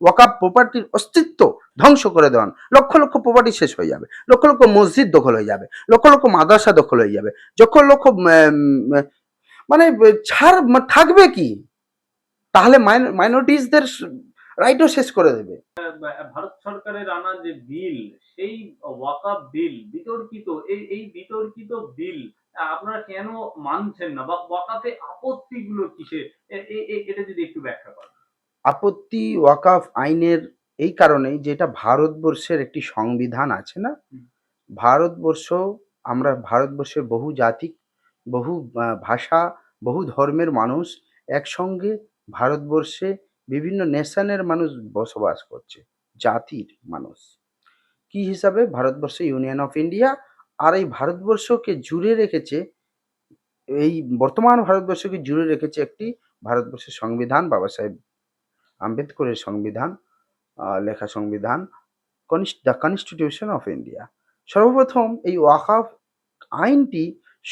ওয়াকাব প্রপার্টির অস্তিত্ব ধ্বংস করে দেওয়ান। লক্ষ লক্ষ প্রপার্টি শেষ হয়ে যাবে। লক্ষ লক্ষ মসজিদ দখল হয়ে যাবে। লক্ষ লক্ষ মাদ্রাসা দখল হয়ে যাবে। লক্ষ লক্ষ মানে ছাড় থাকবে কি? তাহলে মাইনরিটিসদের রাইটও শেষ করে দেবে। ভারত সরকারের আনা যে বিল, সেই ওয়াকাফ বিল, বিতর্কিত, এই এই বিতর্কিত বিল, আপনারা কেন মানছেন না? বা ওয়াকাফে আপত্তিগুলো কিসে এ- এ- এ- এটা যদি একটু ব্যাখ্যা করেন। আপত্তি ওয়াকাফ আইনের এই কারণেই যে এটা ভারতবর্ষের একটি সংবিধান আছে না? ভারতবর্ষ আমরা ভারতবর্ষের বহু জাতি বহু ভাষা বহু ধর্মের মানুষ একসঙ্গে ভারতবর্ষে বিভিন্ন নেশনের মানুষ বসবাস করছে জাতির মানুষ। কি হিসাবে? ভারতবর্ষ ইউনিয়ন অফ ইন্ডিয়া আর এই ভারতবর্ষকে জুড়ে রেখেছে এই বর্তমান ভারতবর্ষকে জুড়ে রেখেছে একটি ভারতবর্ষের সংবিধান বাবা সাহেব আম্বেদকরের সংবিধান লেখা সংবিধান দ্য কনস্টিটিউশন অফ ইন্ডিয়া। সর্বপ্রথম এই ওয়াকাফ আইনটি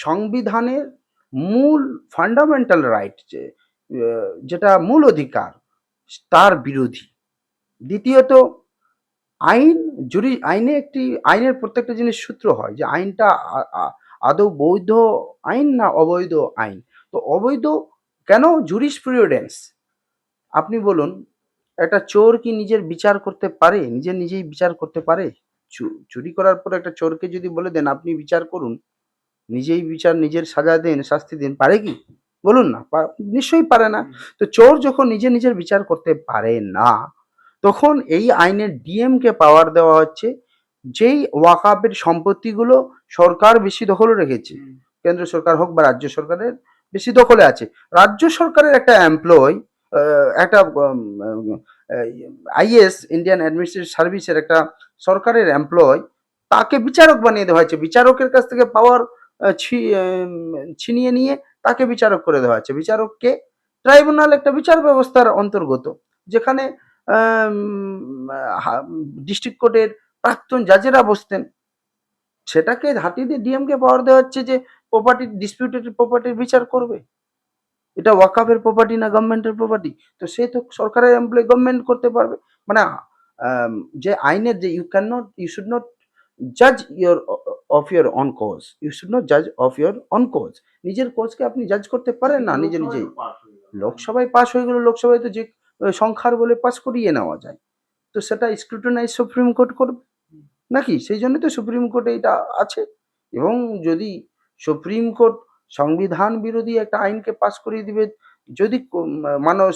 সংবিধানের মূল ফান্ডামেন্টাল রাইট যে যেটা মূল অধিকার, তার বিরোধী। দ্বিতীয়ত, আইন, জুরি, আইনে একটি, আইনের প্রত্যেকটা জিনিস সূত্র হয় যে আইনটা আদৌ বৈধ আইন না অবৈধ আইন। তো অবৈধ কেন? জুরিসপ্রিউডেন্স আপনি বলুন একটা চোর কি নিজের বিচার করতে পারে? নিজে নিজেই বিচার করতে পারে? চুরি করার পর একটা চোরকে যদি বলে দেন আপনি বিচার করুন নিজেই বিচার নিজের সাজা দেন শাস্তি দিন পারে কি? বলুন না নিশ্চয়ই পারে না। তো চোর যখন নিজে নিজের বিচার করতে পারে না তখন এই আইনের ডিএমকে পাওয়ার দেওয়া হচ্ছে যেই ওয়াকাবের সম্পত্তিগুলো সরকার বেশি দখল রেখেছে কেন্দ্র সরকার হোক বা রাজ্য সরকারের বেশি দখলে আছে। রাজ্য সরকারের একটা এমপ্লয় একটা আইএস ইন্ডিয়ান অ্যাডমিনিস্ট্রেটিভ সার্ভিসের একটা সরকারের এমপ্লয় তাকে বিচারক বানিয়ে দেওয়া হয়েছে। বিচারকের কাছ থেকে পাওয়ার ছিনিয়ে নিয়ে তাকে বিচারক করে দেওয়া হয়েছে। বিচারককে ট্রাইব্যুনাল একটা বিচার ব্যবস্থার অন্তর্গত, যেখানে ডিস্ট্রিক্ট কোর্টের প্রাক্তন জাজেরা বসতেন। সেটাকে হাতিয়ে দিয়ে ডিএমকে পাওয়ার দেওয়া হচ্ছে যে প্রপার্টি ডিসপিউটেড প্রপার্টির বিচার করবে। এটা ওয়াকাফের প্রপার্টি না গভর্নমেন্টের প্রপার্টি তো সে তো সরকারের এমপ্লয় গভর্নমেন্ট করতে পারবে। মানে যে আইনের যে you can not you should not জাজ your of your on cause you should not জাজ অফ ইয়োর অন কজ নিজের কোজকে আপনি জাজ করতে পারেন না, নিজে নিজেই। লোকসভায় পাস হয়ে গেল, লোকসভায় তো যে সংখ্যার বলে পাস করিয়ে নেওয়া যায়। তো সেটা স্ক্রুটিনাইজ সুপ্রিম কোর্ট করবে। নাকি? সেই জন্য তো সুপ্রিম কোর্টে এটা আছে। এবং যদি সুপ্রিম কোর্ট সংবিধান বিরোধী একটা আইনকে পাশ করিয়ে দিবে। যদি মানব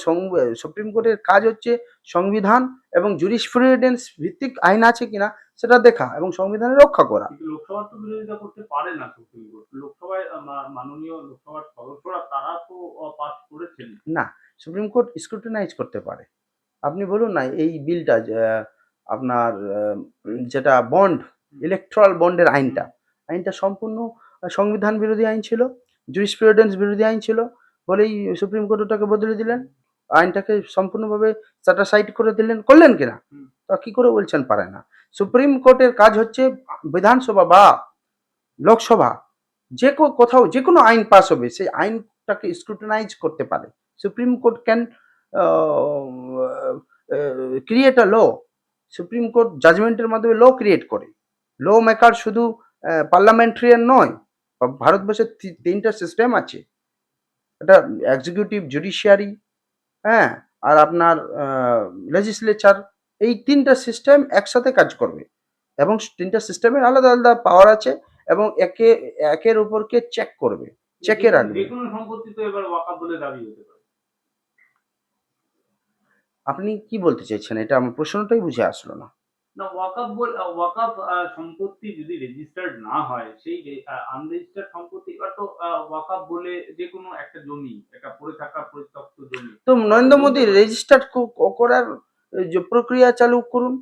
সুপ্রিম কোর্টের কাজ হচ্ছে সংবিধান এবং জুরিসপ্রুডেন্স ভিত্তিক আইন আছে কিনা সেটা দেখা এবং সংবিধানে রক্ষা করা। কিন্তু লোকসভার তো বিরোধিতা করতে পারে না সুপ্রিম কোর্ট। লোকসভায় মাননীয় লোকসভার সদস্যরা তারা তো পাস করেছেন। না সুপ্রিম কোর্ট স্ক্রুটিনাইজ করতে পারে। আপনি বলুন না এই বিলটা আপনার যেটা বন্ড ইলেকট্রাল বন্ডের আইনটা আইনটা সম্পূর্ণ সংবিধান বিরোধী আইন ছিল জুরিসপ্রুডেন্স বিরোধী আইন ছিল বলেই সুপ্রিম কোর্ট ওটাকে বদলে দিলেন। আইনটাকে সম্পূর্ণভাবে সাইড করে দিলেন করলেন কিনা? তা কি করে বলছেন পারে না। সুপ্রিম কোর্টের কাজ হচ্ছে বিধানসভা বা লোকসভা যে কোথাও যে কোনো আইন পাস হবে সেই আইনটাকে স্ক্রুটিনাইজ করতে পারে। Supreme Court can create a law Supreme Court জাজমেন্টের মাধ্যমে ল ক্রিয়েট করে। ল মেকার শুধু পার্লামেন্টারিয়ান নয় ভারতবর্ষের তিনটা সিস্টেম আছে। এটা এক্সিকিউটিভ জুডিশিয়ারি হ্যাঁ আর আপনার লেজিসলেচার এই তিনটা সিস্টেম একসাথে কাজ করবে। এবং তিনটা সিস্টেমের আলাদা আলাদা পাওয়ার আছে এবং একে একের উপরকে চেক করবে চেকে রাখবে। আপনি কি বলতে চাইছেন? এটা আমার প্রশ্নটাই বুঝে আসলো না। না ওয়াকাফ বল ওয়াকাফ সম্পত্তি যদি রেজিস্টার্ড না হয় সেই আনরেজিস্টার্ড সম্পত্তি এবার তো ওয়াকাফ বলে যে কোনো একটা জমি একটা পড়ে থাকা পরিত্যক্ত জমি। তো নরেন্দ্র মোদী রেজিস্টার্ড করার যে প্রক্রিয়া চালু করুন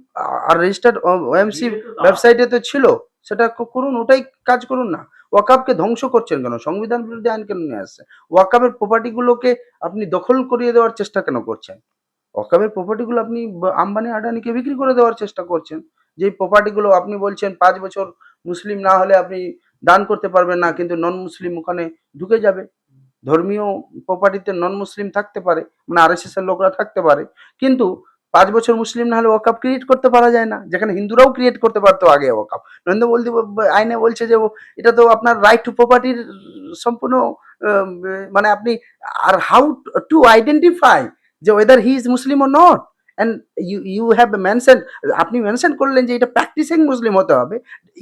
আর রেজিস্টার্ড ওএমসি ওয়েবসাইটে তো ছিল সেটা করুন ওটাই কাজ করুন না। ওয়াকাবকে ধ্বংস করছেন কেন? সংবিধান বিরোধী আইন কেন নিয়ে আসছে? ওয়াকাবের প্রপার্টিগুলোকে আপনি দখল করিয়ে দেওয়ার চেষ্টা কেন করছেন? ওয়াকাবের প্রপার্টিগুলো আপনি আম্বানি আডানিকে বিক্রি করে দেওয়ার চেষ্টা করছেন। যে প্রপার্টিগুলো আপনি বলছেন পাঁচ বছর মুসলিম না হলে আপনি দান করতে পারবেন না, কিন্তু নন মুসলিম ওখানে ঢুকে যাবে। ধর্মীয় প্রপার্টিতে নন মুসলিম থাকতে পারে মানে আর এর লোকরা থাকতে পারে। কিন্তু পাঁচ বছর মুসলিম না হলে ওয়াকাপ ক্রিয়েট করতে পারা যায় না। যেখানে হিন্দুরাও ক্রিয়েট করতে পারতো আগে ওয়াকাপ নরেন্দ্র মোদী আইনে বলছে যে এটা তো আপনার রাইট টু প্রপার্টির সম্পূর্ণ মানে আপনি আর হাউ টু আইডেন্টিফাই যে whether he is Muslim or not and you you have mention আপনি মেনশন করলেন যে এটা প্র্যাকটিসিং মুসলিম হতে হবে।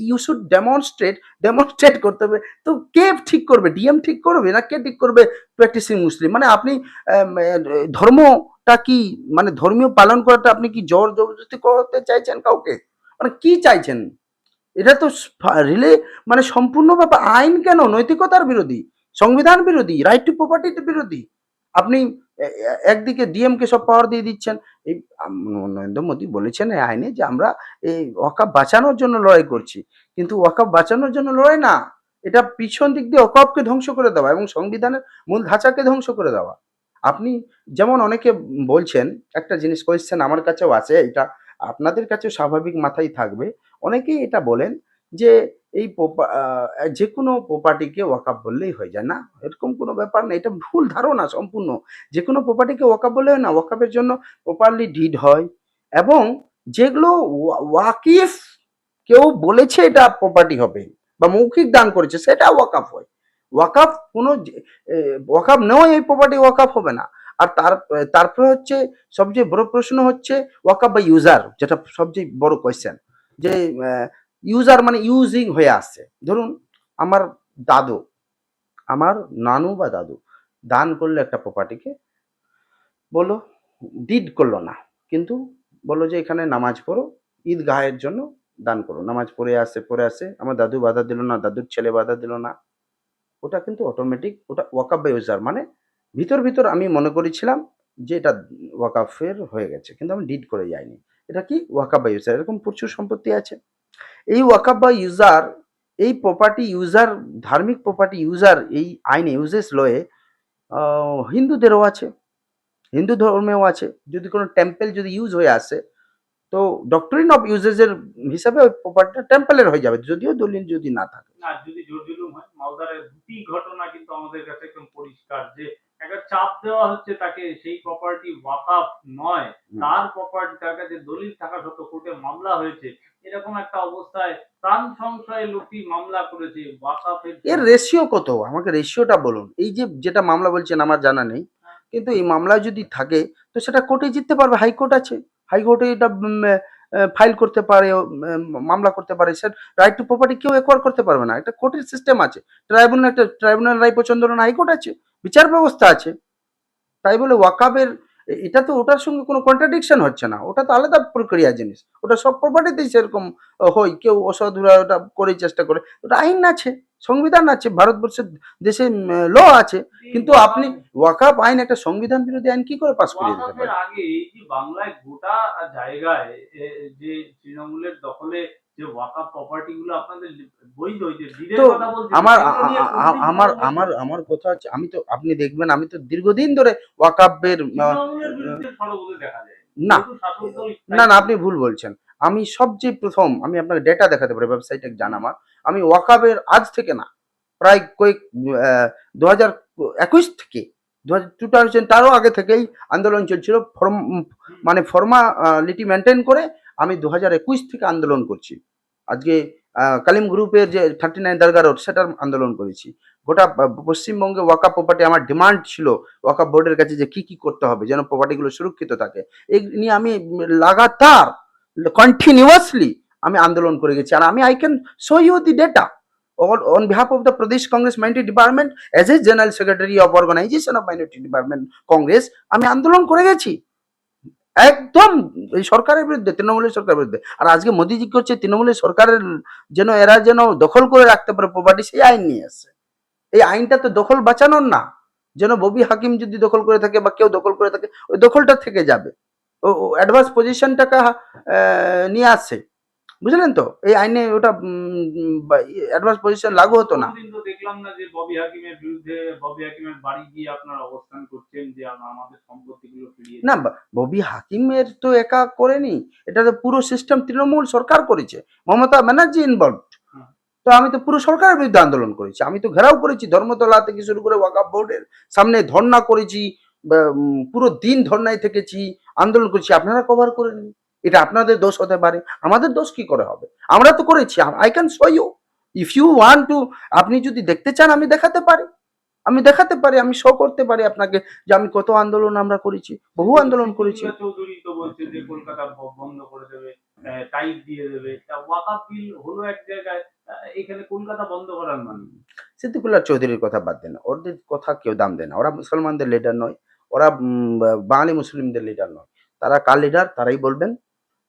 ইউ শুড ডেমনস্ট্রেট ডেমনস্ট্রেট করতে হবে। তো কে ঠিক করবে? ডিএম ঠিক করবে না কে ঠিক করবে প্র্যাকটিসিং মুসলিম মানে আপনি ধর্মটা কি মানে ধর্মীয় পালন করাটা আপনি কি জোর জবরদস্তি করতে চাইছেন কাউকে? মানে কি চাইছেন? এটা তো রিলে মানে সম্পূর্ণ ব্যাপার। আইন কেন? নৈতিকতার বিরোধী। সংবিধান বিরোধী। রাইট টু প্রপার্টির বিরোধী। আপনি একদিকে ডিএমকে সব পাওয়ার দিয়ে দিচ্ছেন। এই নরেন্দ্র মোদী বলেছেন এই আইনে যে আমরা এই ওয়াকাপ বাঁচানোর জন্য লড়াই করছি। কিন্তু ওয়াকাপ বাঁচানোর জন্য লড়াই না, এটা পিছন দিক দিয়ে ওয়াকাপকে ধ্বংস করে দেওয়া এবং সংবিধানের মূল ধাঁচাকে ধ্বংস করে দেওয়া। আপনি যেমন অনেকে বলছেন, একটা জিনিস কোয়েশ্চেন আমার কাছেও আছে, এটা আপনাদের কাছে স্বাভাবিক মাথায় থাকবে। অনেকেই এটা বলেন যে এই যে কোনো প্রপার্টিকে ওয়াকাপ বললেই হয়ে যায়। না এরকম কোনো ব্যাপার না এটা ভুল ধারণা সম্পূর্ণ। যে কোনো প্রপার্টিকে ওয়াকাপ বললে না ওয়াকাপের জন্য প্রপারলি ডিড হয়। এবং যেগুলো ওয়া- ওয়াকিফ কেউ বলেছে এটা প্রপার্টি হবে বা মৌখিক দান করেছে সেটা ওয়াকাফ হয়। ওয়াকাফ কোনো যে- এ, ওয়াকাফ নেওয়া এই প্রপার্টি ওয়াকাফ হবে না। আর তার তারপরে হচ্ছে সবচেয়ে বড় প্রশ্ন হচ্ছে ওয়াকাফ বা ইউজার যেটা সবচেয়ে বড় কোয়েশ্চেন যে ইউজার মানে ইউজিং হয়ে আসছে। ধরুন, আমার দাদু, আমার নানু বা দাদু দান করল একটা প্রপার্টিকে বলল ডিড করল না। কিন্তু বলল যে, এখানে নামাজ পড়ো, ঈদগাহের জন্য দান করো। নামাজ পড়ে আসে পড়ে আসে, আমার দাদু বাধা দিল না, দাদুর ছেলে বাধা দিল না। ওটা কিন্তু অটোমেটিক ওটা ওয়াকাফ বা ইউজার মানে ভিতর ভিতর আমি মনে করেছিলাম যে, এটা ওয়াকাফের হয়ে গেছে, কিন্তু আমি ডিড করে যাইনি। এটা কি? ওয়াকাফ বা ইউজার এরকম প্রচুর সম্পত্তি আছে। এই ওয়াকাফ বা ইউজার এই প্রপার্টি ইউজার ধার্মিক প্রপার্টি ইউজার এই আইনে ইউজেস লয়ে হিন্দুদেরও আছে হিন্দু ধর্মেও আছে। যদি কোনো টেম্পল যদি ইউজ হয়ে আসে তো ডক্টরিন অফ ইউজেসের হিসাবে ওই প্রপার্টিটা টেম্পলের হয়ে যাবে যদিও দলিল যদি না থাকে। আর যদি জোর জুলুম হয় মালদারের দুটি ঘটনা কিন্তু আমাদের কাছে একদম পরিষ্কার যে একটা চাপ দেওয়া হচ্ছে তাকে সেই প্রপার্টি ওয়াকাফ নয় তার প্রপার্টি তার কাছে দলিল থাকা সত্ত্বেও কোর্টে মামলা হয়েছে। এরকম একটা অবস্থায় প্রাণ সংশয়ে লোকটি মামলা করেছে ওয়াকাফের এর রেশিও কত? আমাকে রেশিওটা বলুন। এই যে যেটা মামলা বলছেন আমার জানা নেই। কিন্তু এই মামলা যদি থাকে তো সেটা কোর্টে জিততে পারবে হাইকোর্ট আছে। হাইকোর্টে এটা ফাইল করতে পারে মামলা করতে পারে। সে রাইট টু প্রপার্টি কেউ একোয়ার করতে পারবে না। একটা কোর্টের সিস্টেম আছে। ট্রাইব্যুনাল একটা ট্রাইব্যুনাল রায় হলো হাইকোর্ট আছে। বিচার ব্যবস্থা আছে। তাই বলে ওয়াকাবের এটা তো ওটার সঙ্গে কোনো কন্ট্রাডিকশন হচ্ছে না। ওটা তো আলাদা প্রক্রিয়া জিনিস। ওটা সব প্রপার্টিতেই সেরকম হয়। কেউ অসাধুরা ওটা করে চেষ্টা করে। ওটা আইন আছে সংবিধান আছে ভারতবর্ষের দেশে ল আছে। কিন্তু আপনি ওয়াকাব আইন একটা সংবিধান বিরোধী আইন কি করে পাস করিয়ে দিতে ওয়াকাফের পারে? আগে এই যে বাংলায় গোটা জায়গায় যে তৃণমূলের দখলে যে ওয়াকাফ প্রপার্টি গুলো আপনাদের বৈধ ওই যে ডিলের তো কথা বলছেন আমার আমার আমার আমার কথা হচ্ছে আমি তো আপনি দেখবেন আমি তো দীর্ঘদিন ধরে ওয়াকাবের না না না আপনি ভুল বলছেন। আমি সবচেয়ে প্রথম আমি আপনাকে ডেটা দেখাতে পারি ওয়েবসাইটে জান আমার আমি ওয়াকাবের আজ থেকে না প্রায় কয়েক দু হাজার একুশ থেকে দু হাজার টু থাউজেন্ড তারও আগে থেকেই আন্দোলন চলছিল ফর্ম মানে ফর্মালিটি মেনটেন করে আমি দু হাজার একুশ থেকে আন্দোলন করছি। আজকে কালিম গ্রুপের যে থার্টি নাইন দরগা রোড, সেটার আন্দোলন করেছি। গোটা পশ্চিমবঙ্গে ওয়াকা প্রপার্টি আমার ডিমান্ড ছিল ওয়াকা বোর্ডের কাছে যে কি কি করতে হবে, যেন প্রপার্টিগুলো সুরক্ষিত থাকে। এই নিয়ে আমি লাগাতার কন্টিনিউয়াসলি আমি আন্দোলন করে গেছি। আর আমি I can show you the data on behalf of the Pradesh Congress Minority Department, as a General Secretary of Organization of Minority Department Congress, আমি আন্দোলন করে গেছি। একদম এই সরকারের বিরুদ্ধে, তৃণমূলের সরকারের বিরুদ্ধে। আর আজকে মোদিজি করছে, তৃণমূলের সরকারের যেন এরা যেন দখল করে রাখতে পারে প্রপার্টি সেই আইন নিয়ে আসছে। এই আইনটা তো দখল বাঁচানোর না। যেন ববি হাকিম যদি দখল করে থাকে বা কেউ দখল করে থাকে, ওই দখলটা থেকে যাবে। ও অ্যাডভান্স পজিশনটাকে নিয়ে আসছে। বুঝলেন তো? এই আইনে ওটা অ্যাডভান্স পজিশন লাগু হতো না। দেখলাম না যে ববি হাকিমের বিরুদ্ধে ববি হাকিমের বাড়ি গিয়ে আপনারা অবস্থান করছেন যে আমাদের সম্পত্তিগুলো ফিরিয়ে না ববি হাকিমের তো একা করেনি এটা তো পুরো সিস্টেম তৃণমূল সরকার করেছে। মমতা ব্যানার্জি ইনভলভ তো আমি তো পুরো সরকারের বিরুদ্ধে আন্দোলন করেছি। আমি তো ঘেরাও করেছি ধর্মতলা থেকে শুরু করে ওয়াকাফ বোর্ডের সামনে ধর্না করেছি পুরো দিন ধর্নায় থেকেছি আন্দোলন করেছি। আপনারা কভার করে নিন। এটা আপনাদের দোষ হতে পারে। আমাদের দোষ কি করে হবে? আমরা তো করেছি। I can show you if you want to আপনি যদি দেখতে চান আমি দেখাতে পারি। আমি দেখাতে পারি আমি শো করতে পারি আপনাকে যে আমি কত আন্দোলন আমরা করেছি বহু আন্দোলন করেছি। সিদ্দিকুল্লাহ চৌধুরী তো বলছে যে কলকাতা ব- বন্ধ করে দেবে টাইট দিয়ে দেবে। ওয়াকাফ বিল হলো এক জায়গায় এখানে কলকাতা বন্ধ করার মানে সিদ্দিকুল্লাহ চৌধুরীর কথা বাদ দেন ওদের কথা কেউ দাম দেয় না। ওরা মুসলমানদের লিডার নয়। ওরা বাঙালি মুসলিমদের লিডার নয়। তারা কার লিডার তারাই বলবেন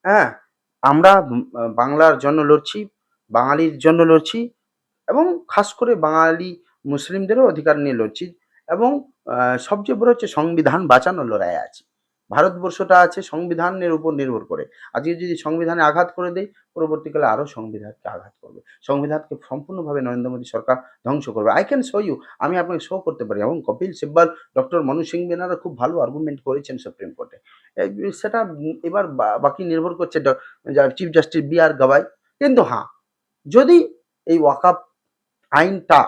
হ্যাঁ আমরা বাংলার জন্য লড়ছি, বাঙালির জন্য লড়ছি এবং খাস করে বাঙালি মুসলিমদেরও অধিকার নিয়ে লড়ছি এবং সবচেয়ে বড় হচ্ছে সংবিধান বাঁচানোর লড়াই আছে। ভারতবর্ষটা আছে সংবিধানের উপর নির্ভর করে। আজকে যদি সংবিধানে আঘাত করে দেয় পরবর্তীকালে আরও সংবিধানকে আঘাত করবে। সংবিধানকে সম্পূর্ণভাবে নরেন্দ্র মোদী সরকার ধ্বংস করবে। আই ক্যান শো ইউ আমি আপনাকে শো করতে পারি। এবং কপিল সিব্বাল ডক্টর মনু সিং বেনারা খুব ভালো আর্গুমেন্ট করেছেন সুপ্রিম কোর্টে সেটা এবার বাকি নির্ভর করছে chief justice B R Gavai কিন্তু হ্যাঁ যদি এই ওয়াকাপ আইনটা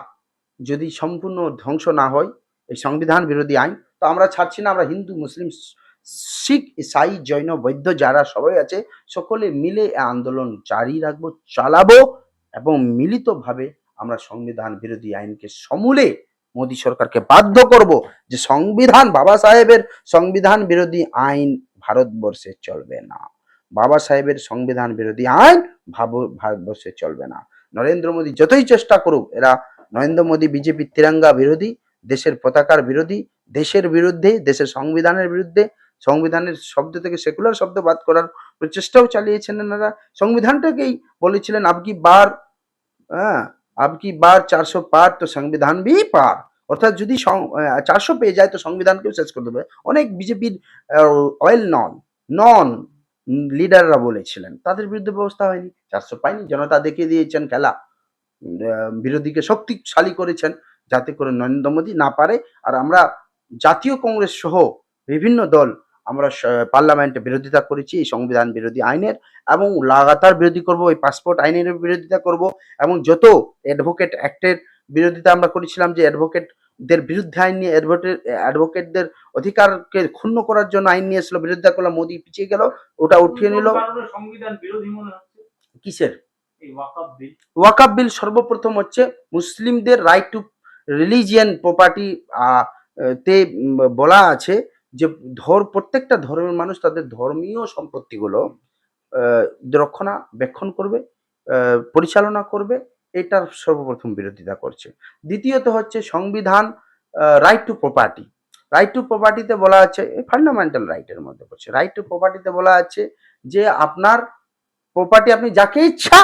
যদি সম্পূর্ণ ধ্বংস না হয়, এই সংবিধান বিরোধী আইন, তো আমরা ছাড়ছি না, আমরা হিন্দু, মুসলিম শিখ, ইসাই, জৈন, বৌদ্ধ যারা সবাই আছে, সকলে মিলে আন্দোলন জারি রাখব, চালাবো এবং মিলিতভাবে আমরা সংবিধান বিরোধী আইনকে সমূলে মোদী সরকারকে বাধ্য করব যে সংবিধান, বাবা সাহেবের সংবিধান বিরোধী আইন ভারতবর্ষে চলবে না। বাবা সাহেবের সংবিধান বিরোধী আইন ভারতবর্ষে চলবে না। নরেন্দ্র মোদী যতই চেষ্টা করুক, এরা নরেন্দ্র মোদী, বিজেপি, তিরঙ্গা বিরোধী, দেশের পতাকার বিরোধী, দেশের বিরুদ্ধে, দেশের সংবিধানের বিরুদ্ধে সংবিধানের শব্দ থেকে সেকুলার শব্দ বাদ করার প্রচেষ্টাও চালিয়েছেন এনারা। সংবিধানটাকেই বলেছিলেন আবকি বার হ্যাঁ আবকি বার চারশো পার, তো সংবিধান বি পার। অর্থাৎ যদি চারশো পেয়ে যায়, তো সংবিধানকেও শেষ করে দেবে। অনেক বিজেপির অয়েল নন নন লিডাররা বলেছিলেন, তাদের বিরুদ্ধে ব্যবস্থা হয়নি। চারশো পায়নি জনতা দেখিয়ে দিয়েছেন খেলা। বিরোধীকে শক্তিশালী করেছেন যাতে করে নরেন্দ্র মোদী না পারে। আর আমরা জাতীয় কংগ্রেস সহ বিভিন্ন দল আমরা পার্লামেন্টে বিরোধিতা করেছি এই সংবিধান বিরোধী আইনের এবং লাগাতার বিরোধী করব এই পাসপোর্ট আইনের বিরোধিতা করব এবং যত অ্যাডভোকেট অ্যাক্টের বিরোধিতা আমরা করেছিলাম যে অ্যাডভোকেটদের বিরুদ্ধে আইন নিয়ে অ্যাডভোকেট অ্যাডভোকেটদের অধিকারকে ক্ষুণ্ণ করার জন্য আইন নিয়ে এসেছিল বিরোধিতা করল মোদী পিছিয়ে গেল ওটা উঠিয়ে নিল। সংবিধান বিরোধী মনে হচ্ছে কিসের ওয়াকাব বিল সর্বপ্রথম হচ্ছে মুসলিমদের রাইট টু রিলিজিয়ান প্রপার্টি তে বলা আছে যে ধর প্রত্যেকটা ধর্মের মানুষ তাদের ধর্মীয় সম্পত্তিগুলো আহ, রক্ষণাবেক্ষণ করবে পরিচালনা করবে এটার সর্বপ্রথম বিরোধিতা করছে। দ্বিতীয়ত হচ্ছে সংবিধান right to property right to প্রপার্টিতে বলা আছে ফান্ডামেন্টাল রাইটের মধ্যে পড়ছে। রাইট টু প্রপার্টিতে বলা আছে যে আপনার প্রপার্টি আপনি যাকে ইচ্ছা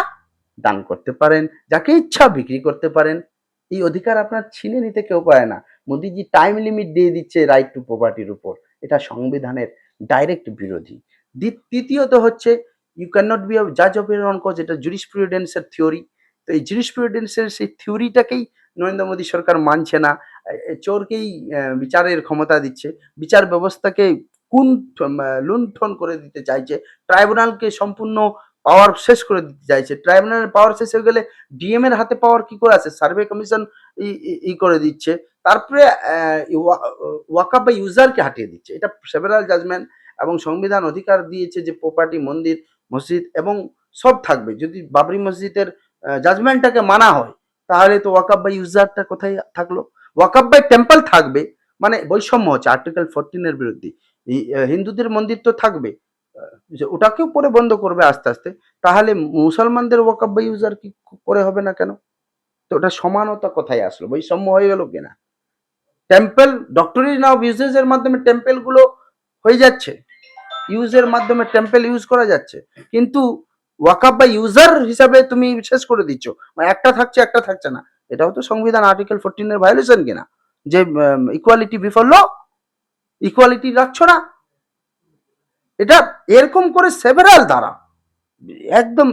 দান করতে পারেন যাকে ইচ্ছা বিক্রি করতে পারেন এই অধিকার আপনার ছিনে নিতে কেউ পারে না। মোদিজি টাইম লিমিট দিয়ে দিচ্ছে রাইট টু প্রপার্টির উপর। এটা সংবিধানের ডাইরেক্ট বিরোধী। তৃতীয়ত হচ্ছে ইউ ক্যান নট বি জাজ অফ এর অন কজ এটা জুরিসপ্রুডেন্সের থিওরি তো এই জুরিসপ্রুডেন্সের সেই থিওরিটাকেই নরেন্দ্র মোদী সরকার মানছে না। চোরকেই বিচারের ক্ষমতা দিচ্ছে। বিচার ব্যবস্থাকে কুন লুণ্ঠন করে দিতে চাইছে। ট্রাইব্যুনালকে সম্পূর্ণ পাওয়ার শেষ করে দিতে চাইছে। ট্রাইব্যুনালের পাওয়ার শেষ হয়ে গেলে ডিএম এর হাতে পাওয়ার কি করে আছে? সার্ভে কমিশন ই করে দিচ্ছে। তারপরে ওয়াকা বা ইউজারকে হাটিয়ে দিচ্ছে। এটা সেভারাল জাজমেন্ট এবং সংবিধান অধিকার দিয়েছে যে প্রপার্টি, মন্দির, মসজিদ এবং সব থাকবে। যদি বাবরি মসজিদের জাজমেন্টটাকে মানা হয়, তাহলে তো ওয়াকাব বাই ইউজারটা কোথায় থাকল? ওয়াকাব বাই টেম্পল থাকবে মানে বৈষম্য হচ্ছে। আর্টিকেল ফোরটিনের বিরুদ্ধে। হিন্দুদের মন্দির তো থাকবে। যে ওটাকেও পরে বন্ধ করবে আস্তে আস্তে। তাহলে মুসলমানদের ওয়াকাব বাই ইউজার কি করে হবে না কেন? তো ওটা সমানতা কোথায় আসলো? বৈষম্য হয়ে গেল কিনা? টেম্পল ডক্টরি নাও ইউজেস এর মাধ্যমে টেম্পলগুলো হয়ে যাচ্ছে। ইউজের মাধ্যমে টেম্পল ইউজ করা যাচ্ছে। কিন্তু ওয়াকাব বা ইউজার হিসাবে তুমি শেষ করে দিচ্ছ। মানে একটা থাকছে একটা থাকছে না। এটাও তো সংবিধান আর্টিকেল ফোরটিনের ভায়োলেশন কিনা? যে ইকুয়ালিটি বিফল ইকুয়ালিটি রাখছো না? এটা এরকম করে সেভারাল দ্বারা একদম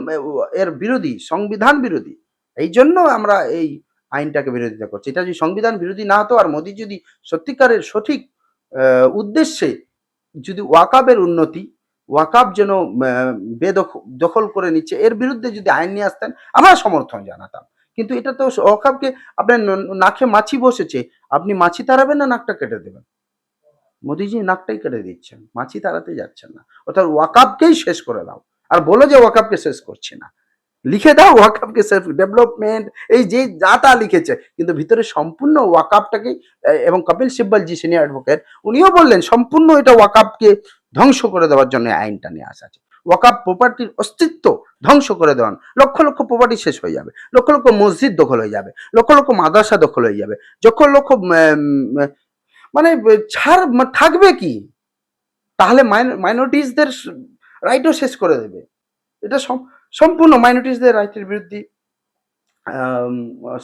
এর বিরোধী সংবিধান বিরোধী। এই জন্য আমরা এই আইনটাকে বিরোধিতা করছি। এটা যদি সংবিধান বিরোধী না হতো আর মোদী যদি সত্যিকারের সঠিক উদ্দেশ্যে যদি ওয়াকাবের উন্নতি ওয়াকাব যেন আহ, বেদখ- দখল করে নিচ্ছে এর বিরুদ্ধে যদি আইন নিয়ে আসতেন আমরা সমর্থন জানাতাম। কিন্তু এটা তো ওয়াকাবকে আপনার নাকে মাছি বসেছে আপনি মাছি তাড়াবেন না নাকটা কেটে দেবেন। মোদিজি নাকটাই কেটে দিচ্ছেন, মাছি তাড়াতে যাচ্ছেন না। অর্থাৎ ওয়াকাপকেই শেষ করে দাও। আর বলো যে ওয়াকাপকে শেষ করছি না। লিখে দাও ওয়াকাপকে সেলফ ডেভেলপমেন্ট, এই যে যা তা লিখেছে। কিন্তু ভিতরে সম্পূর্ণ ওয়াকাপটাকে এবং কপিল সিব্বল জি সিনিয়র অ্যাডভোকেট উনিও বললেন, সম্পূর্ণ এটা ওয়াকাপকে ধ্বংস করে দেওয়ার জন্য আইনটা নিয়ে আসা আছে। ওয়াকাপ প্রপার্টির অস্তিত্ব ধ্বংস করে দেওয়ান লক্ষ লক্ষ প্রপার্টি শেষ হয়ে যাবে। লক্ষ লক্ষ মসজিদ দখল হয়ে যাবে। লক্ষ লক্ষ মাদ্রাসা দখল হয়ে যাবে। লক্ষ লক্ষ মানে ছাড় থাকবে কি? তাহলে মাইনরিটিসদের রাইটও শেষ করে দেবে। এটা সম্পূর্ণ মাইনরিটিসদের রাইটের বিরুদ্ধে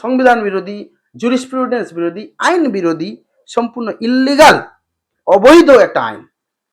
সংবিধান বিরোধী জুরিস্প্রুডেন্স বিরোধী, আইন বিরোধী, সম্পূর্ণ ইল্লিগাল অবৈধ একটা আইন।